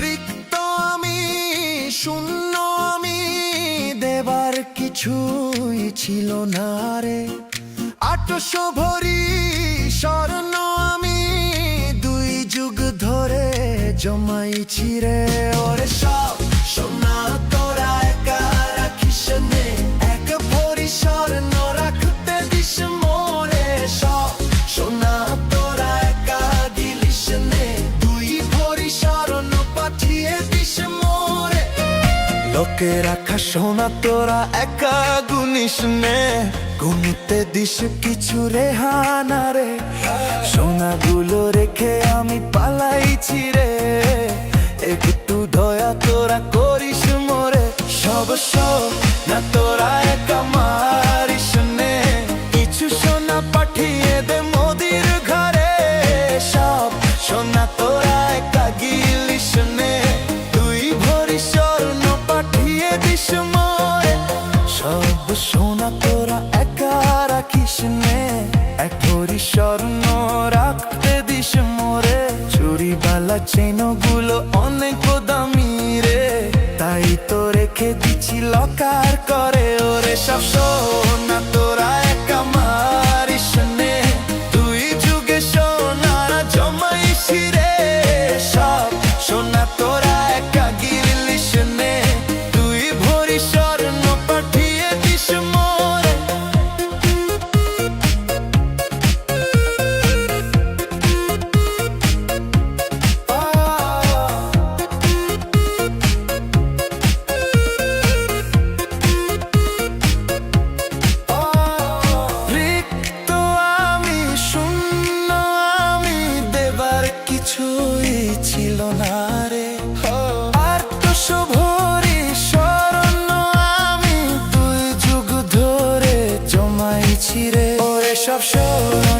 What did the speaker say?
রিক্ত আমি, শূন্য আমি, দেবার কিছুই ছিল না রে। আটশো ভরি স্বর্ণ আমি, দুই যুগ ধরে জমাইছি রে। ওরে সব লোকে রাখা সোনা, তোরা একা গুনিস নে। গুনতে দিস কিছু রেহানা রে। সোনাগুলো রেখে আমি পালাইছি রে। একটু দয়া তোরা করিস মোরে। সব না তোরা একা সোনা তোরা একা রাখিস নে। এক ভরি স্বর্ণ রাখতে দিস মোরে। চুরি বালা চেনগুলো অনেক দামি রে। তাই তো রেখে দিছি, লকার করে। ওরে সব সোনা না রে আর তো শুভরি শরণ আমি দুই যুগ ধরে জমাইছি রে। ওরে সব না তোর